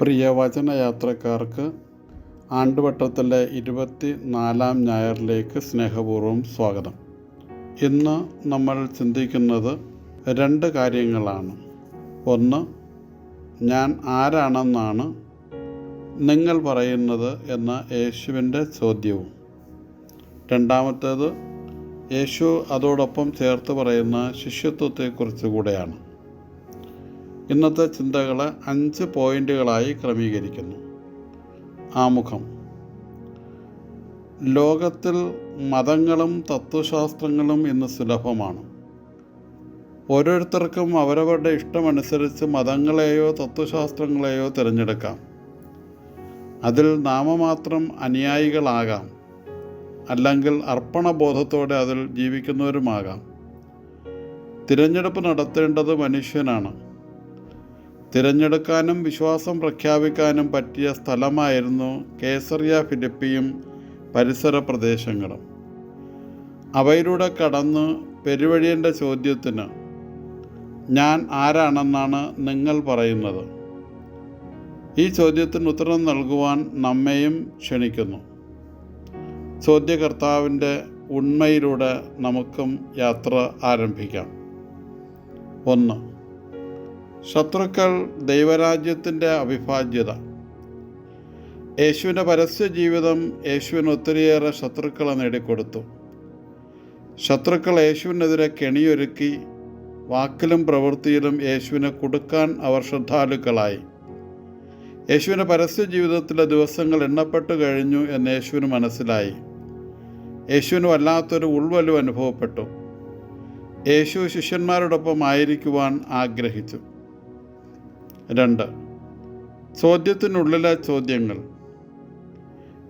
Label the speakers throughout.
Speaker 1: പ്രിയ വചനയാത്രക്കാർക്ക് ആണ്ടുവട്ടത്തിലെ ഇരുപത്തി നാലാം ഞായറിലേക്ക് സ്നേഹപൂർവം സ്വാഗതം. ഇന്ന് നമ്മൾ ചിന്തിക്കുന്നത് രണ്ട് കാര്യങ്ങളാണ്. ഒന്ന് ഞാൻ ആരാണെന്നാണ് നിങ്ങൾ പറയുന്നത് എന്ന യേശുവിന്റെ ചോദ്യവും. രണ്ടാമത്തേത് യേശു അതോടൊപ്പം ചേർത്ത് പറയുന്ന ശിഷ്യത്വത്തെക്കുറിച്ച് കൂടെയാണ്. ഇന്നത്തെ ചിന്തകൾ അഞ്ച് പോയിന്റുകളായി ക്രമീകരിക്കുന്നു. ആമുഖം. ലോകത്തിൽ മതങ്ങളും തത്വശാസ്ത്രങ്ങളും ഇന്ന് സുലഭമാണ്. ഓരോരുത്തർക്കും അവരവരുടെ ഇഷ്ടമനുസരിച്ച് മതങ്ങളെയോ തത്വശാസ്ത്രങ്ങളെയോ തിരഞ്ഞെടുക്കാം. അതിൽ നാമമാത്രം അനുയായികളാകാം. അല്ലെങ്കിൽ അർപ്പണബോധത്തോടെ അതിൽ ജീവിക്കുന്നവരുമാകാം. തിരഞ്ഞെടുപ്പ് നടത്തേണ്ടത് മനുഷ്യനാണ്. തിരഞ്ഞെടുക്കാനും വിശ്വാസം പ്രഖ്യാപിക്കാനും പറ്റിയ സ്ഥലമായിരുന്നു കേസറിയ ഫിലിപ്പിയും പരിസര പ്രദേശങ്ങളും. അവയിലൂടെ കടന്ന് പെരുവഴിയന്റെ ചോദ്യത്തിന് ഞാൻ ആരാണെന്നാണ് നിങ്ങൾ പറയുന്നത്? ഈ ചോദ്യത്തിന് ഉത്തരം നൽകുവാൻ നമ്മെയും ക്ഷണിക്കുന്നു. ചോദ്യകർത്താവിന്റെ ഉണ്മയിലൂടെ നമുക്കും യാത്ര ആരംഭിക്കാം. ഒന്ന് ശത്രുക്കൾ ദൈവരാജ്യത്തിന്റെ അവിഭാജ്യത. യേശുവിന്റെ പരസ്യ ജീവിതം യേശുവിന് ഒത്തിരിയേറെ ശത്രുക്കളെ നേടിക്കൊടുത്തു. ശത്രുക്കൾ യേശുവിനെതിരെ കെണിയൊരുക്കി വാക്കിലും പ്രവൃത്തിയിലും യേശുവിനെ കൊടുക്കാൻ അവർ ശ്രദ്ധാലുക്കളായി. യേശുവിന്റെ പരസ്യ ജീവിതത്തിലെ ദിവസങ്ങൾ എണ്ണപ്പെട്ടു കഴിഞ്ഞു എന്ന് യേശുവിന് മനസ്സിലായി. യേശുവിന് വല്ലാത്തൊരു ഉൾവലു അനുഭവപ്പെട്ടു. യേശു ശിഷ്യന്മാരോടൊപ്പം ആയിരിക്കുവാൻ ആഗ്രഹിച്ചു. രണ്ട്. ചോദ്യത്തിനുള്ളിലെ ചോദ്യങ്ങൾ.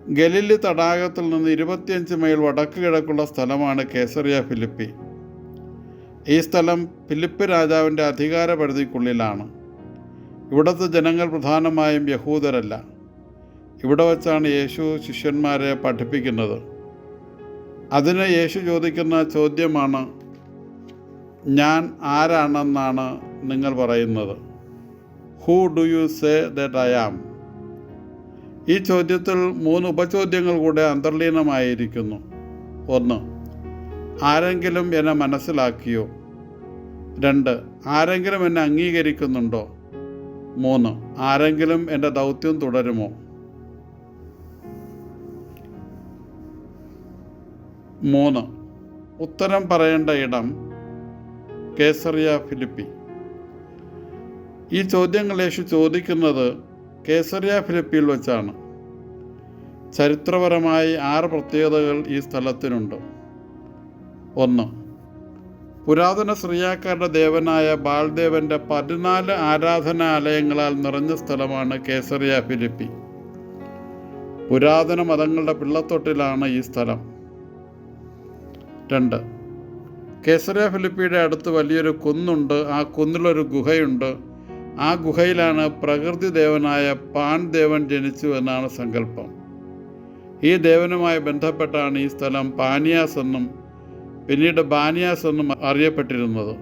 Speaker 1: ഗലിലി തടാകത്തിൽ നിന്ന് ഇരുപത്തിയഞ്ച് മൈൽ വടക്ക് കിഴക്കുള്ള സ്ഥലമാണ് കേസറിയ ഫിലിപ്പി. ഈ സ്ഥലം ഫിലിപ്പ് രാജാവിന്റെ അധികാര പരിധിക്കുള്ളിലാണ് ഇവിടുത്തെ ജനങ്ങൾ പ്രധാനമായും യഹൂദരല്ല. ഇവിടെ വച്ചാണ് യേശു ശിഷ്യന്മാരെ പഠിപ്പിക്കുന്നത്. അതിന് യേശു ചോദിക്കുന്ന ചോദ്യമാണ് ഞാൻ ആരാണെന്നാണ് നിങ്ങൾ പറയുന്നത്? Who do you say that I am ഈ ചോദ്യത്തിൽ മൂന്ന് ഉപചോദ്യങ്ങൾ കൂടെ അന്തർലീനമായിരിക്കുന്നു. ഒന്ന് ആരെങ്കിലും എന്നെ മനസ്സിലാക്കിയോ? രണ്ട് ആരെങ്കിലും എന്നെ അംഗീകരിക്കുന്നുണ്ടോ? മൂന്ന് ആരെങ്കിലും എന്റെ ദൗത്യം തുടരുമോ? മൂന്ന് ഉത്തരം പറയേണ്ട ഇടം കേസറിയ ഫിലിപ്പി. ഈ ചോദ്യങ്ങൾ യേശു ചോദിക്കുന്നത് കേസറിയ ഫിലിപ്പിയിൽ വെച്ചാണ്. ചരിത്രപരമായി ആറ് പ്രത്യേകതകൾ ഈ സ്ഥലത്തിനുണ്ട്. ഒന്ന് പുരാതന ശ്രീയാക്കാരുടെ ദേവനായ ബാൽദേവന്റെ പതിനാല് ആരാധനാലയങ്ങളാൽ നിറഞ്ഞ സ്ഥലമാണ് കേസറിയ ഫിലിപ്പി. പുരാതന മതങ്ങളുടെ പിള്ളത്തൊട്ടിലാണ് ഈ സ്ഥലം. രണ്ട് കേസറിയ ഫിലിപ്പിയുടെ അടുത്ത് വലിയൊരു കുന്നുണ്ട്. ആ കുന്നിലൊരു ഗുഹയുണ്ട്. ആ ഗുഹയിലാണ് പ്രകൃതി ദേവനായ പാൻ ദേവൻ ജനിച്ചു എന്നാണ് സങ്കല്പം. ഈ ദേവനുമായി ബന്ധപ്പെട്ടാണ് ഈ സ്ഥലം പാനിയാസ് എന്നും പിന്നീട് ബാനിയാസ് എന്നും അറിയപ്പെട്ടിരുന്നത്.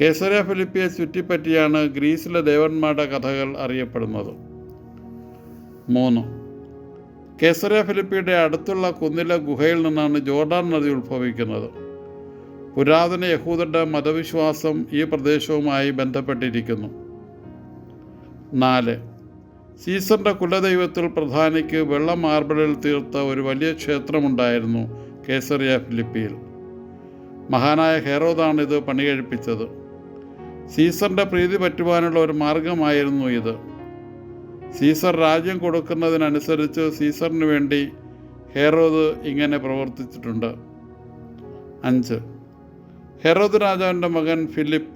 Speaker 1: കേസര ഫിലിപ്പിയെ ചുറ്റിപ്പറ്റിയാണ് ഗ്രീസിലെ ദേവന്മാരുടെ കഥകൾ അറിയപ്പെടുന്നത്. മൂന്ന്. കേസര ഫിലിപ്പിയുടെ അടുത്തുള്ള കുന്നിലെ ഗുഹയിൽ നിന്നാണ് ജോർഡാൻ നദി ഉത്ഭവിക്കുന്നത്. പുരാതന യഹൂദരുടെ മതവിശ്വാസം ഈ പ്രദേശവുമായി ബന്ധപ്പെട്ടിരിക്കുന്നു. നാല് സീസറിന്റെ കുലദൈവത്തിൽ പ്രധാനിക്ക് വെള്ള മാർബിളിൽ തീർത്ത ഒരു വലിയ ക്ഷേത്രമുണ്ടായിരുന്നു കേസറിയ ഫിലിപ്പിയിൽ. മഹാനായ ഹെറോദാണ് ഇത് പണികഴിപ്പിച്ചത്. സീസറിന്റെ പ്രീതി പറ്റുവാനുള്ള ഒരു മാർഗമായിരുന്നു ഇത്. സീസർ രാജ്യം കൊടുക്കുന്നതിനനുസരിച്ച് സീസറിന് വേണ്ടി ഹെറോദ് ഇങ്ങനെ പ്രവർത്തിച്ചിട്ടുണ്ട്. അഞ്ച് ഹെറോദ് രാജാവിന്റെ മകൻ ഫിലിപ്പ്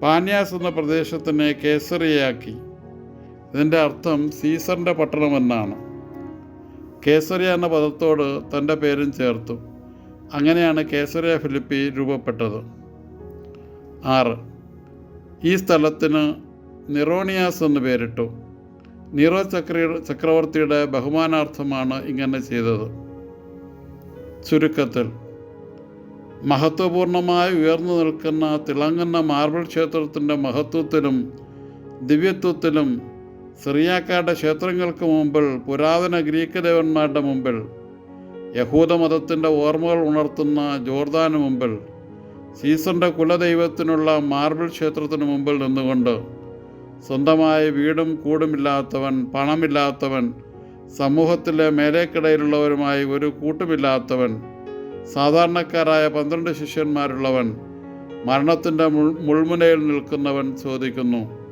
Speaker 1: പാന്യാസ് എന്ന പ്രദേശത്തിനെ കേസറിയയാക്കി. ഇതിന്റെ അർത്ഥം സീസറിന്റെ പട്ടണമെന്നാണ് കേസറിയ എന്ന പദത്തോട് തന്റെ പേരും ചേർത്തു. അങ്ങനെയാണ് കേസറിയ ഫിലിപ്പി രൂപപ്പെട്ടത്. ആറ്. ഈ സ്ഥലത്തിന് നിറോണിയാസ് എന്ന് പേരിട്ടു. നീറോ ചക്ര ചക്രവർത്തിയുടെ ബഹുമാനാർത്ഥമാണ് ഇങ്ങനെ ചെയ്തത്. ചുരുക്കത്തിൽ മഹത്വപൂർണമായി ഉയർന്നു നിൽക്കുന്ന തിളങ്ങുന്ന മാർബിൾ ക്ഷേത്രത്തിന്റെ മഹത്വത്തിലും ദിവ്യത്വത്തിലും സിറിയാക്കാരുടെ ക്ഷേത്രങ്ങൾക്ക് മുമ്പിൽ പുരാതന ഗ്രീക്ക് ദേവന്മാരുടെ മുമ്പിൽ യഹൂദമതത്തിന്റെ ഓർമ്മകൾ ഉണർത്തുന്ന ജോർദാന് മുമ്പിൽ സീസറിന്റെ കുലദൈവത്തിനുള്ള മാർബിൾ ക്ഷേത്രത്തിന് മുമ്പിൽ നിന്നുകൊണ്ട് സ്വന്തമായ വീടും കൂടുമില്ലാത്തവൻ പണമില്ലാത്തവൻ സമൂഹത്തിലെ മേലേക്കിടയിലുള്ളവരുമായി ഒരു കൂട്ടുമില്ലാത്തവൻ സാധാരണക്കാരായ പന്ത്രണ്ട് ശിഷ്യന്മാരുള്ളവൻ മരണത്തിന്റെ മുൾ മുൾമുനയിൽ നിൽക്കുന്നവൻ ചോദിക്കുന്നു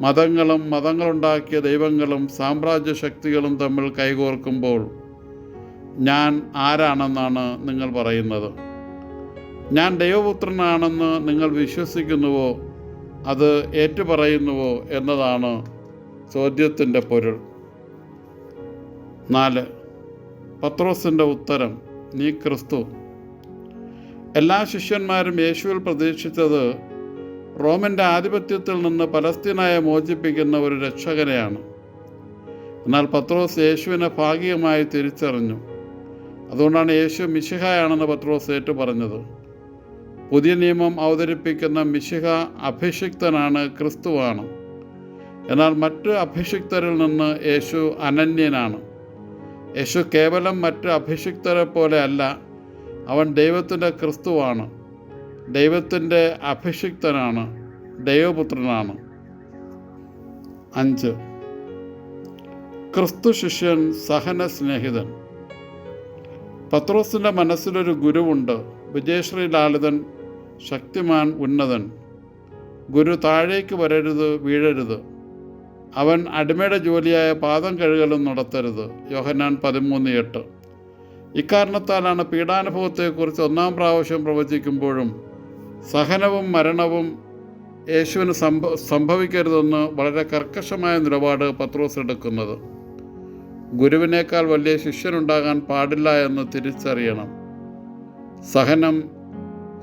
Speaker 1: മതങ്ങളും മതങ്ങളുണ്ടാക്കിയ ദൈവങ്ങളും സാമ്രാജ്യ ശക്തികളും തമ്മിൽ കൈകോർക്കുമ്പോൾ ഞാൻ ആരാണെന്നാണ് നിങ്ങൾ പറയുന്നത്? ഞാൻ ദൈവപുത്രനാണെന്ന് നിങ്ങൾ വിശ്വസിക്കുന്നുവോ? അത് ഏറ്റുപറയുന്നുവോ? എന്നതാണ് ചോദ്യത്തിന്റെ പൊരുൾ. നാല് പത്രോസിന്റെ ഉത്തരം. നീ ക്രിസ്തു. എല്ലാ ശിഷ്യന്മാരും യേശുവിൽ പ്രതീക്ഷിച്ചത് റോമന്റെ ആധിപത്യത്തിൽ നിന്ന് പലസ്തീനായെ മോചിപ്പിക്കുന്ന ഒരു രക്ഷകനെയാണ്. എന്നാൽ പത്രോസ് യേശുവിനെ ഭാഗികമായി തിരിച്ചറിഞ്ഞു. അതുകൊണ്ടാണ് യേശു മിശിഹയാണെന്ന് പത്രോസ് ഏറ്റു പറഞ്ഞത് പുതിയ നിയമം അവതരിപ്പിക്കുന്ന മിശിഹ അഭിഷിക്തനാണ് ക്രിസ്തുവാണ്. എന്നാൽ മറ്റ് അഭിഷിക്തരിൽ നിന്ന് യേശു അനന്യനാണ്. യേശു കേവലം മറ്റ് അഭിഷിക്തരെ പോലെ അല്ല അവൻ ദൈവത്തിന്റെ ക്രിസ്തുവാണ്. ദൈവത്തിന്റെ അഭിഷിക്തനാണ് ദൈവപുത്രനാണ്. അഞ്ച്. ക്രിസ്തു ശിഷ്യൻ സഹന സ്നേഹിതൻ. പത്രോസിന്റെ മനസ്സിലൊരു ഗുരുവുണ്ട്. വിജയശ്രീ ലാളിതൻ ശക്തിമാൻ ഉന്നതൻ. ഗുരു താഴേക്ക് വരരുത് വീഴരുത്. അവൻ അടിമയുടെ ജോലിയായ പാദം കഴുകലും നടത്തരുത്. യോഹന്നാൻ പതിമൂന്ന് എട്ട്. ഇക്കാരണത്താലാണ് പീഡാനുഭവത്തെക്കുറിച്ച് ഒന്നാം പ്രാവശ്യം പ്രവചിക്കുമ്പോഴും സഹനവും മരണവും യേശുവിന് സംഭ സംഭവിക്കരുതെന്ന് വളരെ കർക്കശമായ നിലപാട് പത്രോസ് എടുക്കുന്നത്. ഗുരുവിനേക്കാൾ വലിയ ശിഷ്യനുണ്ടാകാൻ പാടില്ല എന്ന് തിരിച്ചറിയണം. സഹനം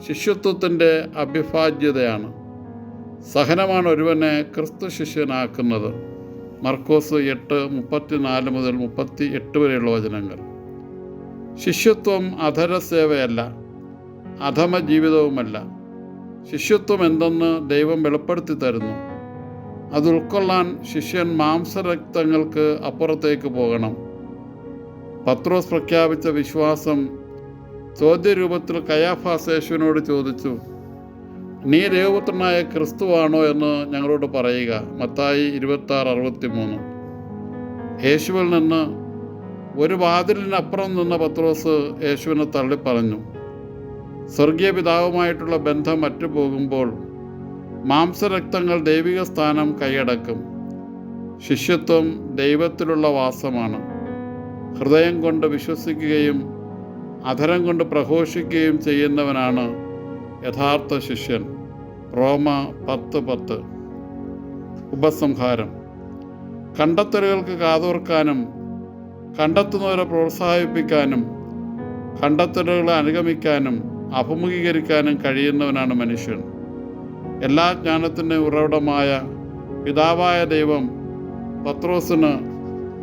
Speaker 1: ശിഷ്യത്വത്തിന്റെ അഭിഭാജ്യതയാണ്. സഹനമാണ് ഒരുവനെ ക്രിസ്തു ശിഷ്യനാക്കുന്നത് മർക്കോസ് എട്ട് മുപ്പത്തിനാല് മുതൽ മുപ്പത്തി എട്ട് വരെയുള്ള വചനങ്ങൾ. ശിഷ്യത്വം അധര സേവയല്ല അധമ ജീവിതവുമല്ല ശിഷ്യത്വം എന്തെന്ന് ദൈവം വെളിപ്പെടുത്തി തരുന്നു. അത് ഉൾക്കൊള്ളാൻ ശിഷ്യൻ മാംസരക്തങ്ങൾക്ക് അപ്പുറത്തേക്ക് പോകണം. പത്രോസ് പ്രഖ്യാപിച്ച വിശ്വാസം ചോദ്യരൂപത്തിൽ കയാഫാസേശുവിനോട് ചോദിച്ചു നീ ദേവപുത്രനായ ക്രിസ്തുവാണോ എന്ന് ഞങ്ങളോട് പറയുക. മത്തായി ഇരുപത്തി ആറ് അറുപത്തി മൂന്ന് യേശുവിൽ നിന്ന് ഒരു വാതിലിനപ്പുറം നിന്ന പത്രോസ് യേശുവിനെ തള്ളിപ്പറഞ്ഞു സ്വർഗീയ പിതാവുമായിട്ടുള്ള ബന്ധം അറ്റുപോകുമ്പോൾ മാംസരക്തങ്ങൾ ദൈവിക സ്ഥാനം കൈയടക്കും. ശിഷ്യത്വം ദൈവത്തിലുള്ള വാസമാണ്. ഹൃദയം കൊണ്ട് വിശ്വസിക്കുകയും അധരം കൊണ്ട് പ്രഘോഷിക്കുകയും ചെയ്യുന്നവനാണ് യഥാർത്ഥ ശിഷ്യൻ. റോമ പത്ത് പത്ത്. ഉപസംഹാരം. കണ്ടെത്തലുകൾക്ക് കാതോർക്കാനും കണ്ടെത്തുന്നവരെ പ്രോത്സാഹിപ്പിക്കാനും കണ്ടെത്തലുകളെ അനുഗമിക്കാനും അഭിമുഖീകരിക്കാനും കഴിയുന്നവനാണ് മനുഷ്യൻ. എല്ലാ ജ്ഞാനത്തിന്റെ ഉറവിടമായ പിതാവായ ദൈവം പത്രോസിന്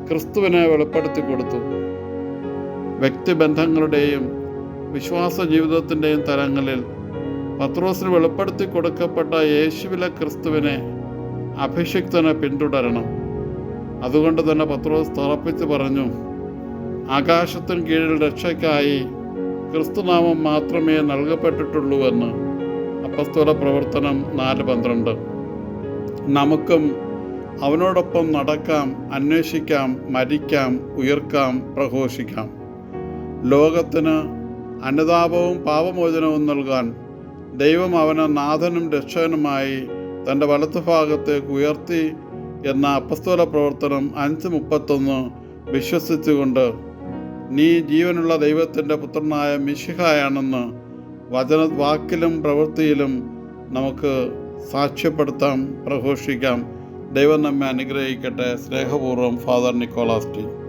Speaker 1: ക്രിസ്തുവിനെ വെളിപ്പെടുത്തി കൊടുത്തു. വ്യക്തിബന്ധങ്ങളുടെയും വിശ്വാസ ജീവിതത്തിന്റെയും തലങ്ങളിൽ പത്രോസിന് വെളിപ്പെടുത്തി കൊടുക്കപ്പെട്ട യേശുവിലെ ക്രിസ്തുവിനെ അഭിഷിക്തനെ പിന്തുടരണം. അതുകൊണ്ട് തന്നെ പത്രോസ് തറപ്പിച്ച് പറഞ്ഞു ആകാശത്തിന് കീഴിൽ രക്ഷയ്ക്കായി ക്രിസ്തുനാമം മാത്രമേ നൽകപ്പെട്ടിട്ടുള്ളൂവെന്ന് അപ്പസ്തോല പ്രവർത്തനം നാല് പന്ത്രണ്ട്. നമുക്കും അവനോടൊപ്പം നടക്കാം അന്വേഷിക്കാം മരിക്കാം ഉയർക്കാം പ്രഘോഷിക്കാം. ലോകത്തിന് അനുതാപവും പാപമോചനവും നൽകാൻ ദൈവം അവനെ നാഥനും രക്ഷകനുമായി തന്റെ വലത്തുഭാഗത്തേക്ക് ഉയർത്തി എന്ന അപ്പസ്തോല പ്രവർത്തനം അഞ്ച് മുപ്പത്തൊന്ന് വിശ്വസിച്ചുകൊണ്ട് നീ ജീവനുള്ള ദൈവത്തിന്റെ പുത്രനായ മിശിഹായാണെന്ന് വചന വാക്കിലും പ്രവൃത്തിയിലും നമുക്ക് സാക്ഷ്യപ്പെടുത്താം പ്രഘോഷിക്കാം. ദൈവം നമ്മെ അനുഗ്രഹിക്കട്ടെ. സ്നേഹപൂർവം ഫാദർ നിക്കോളാസ് ടി.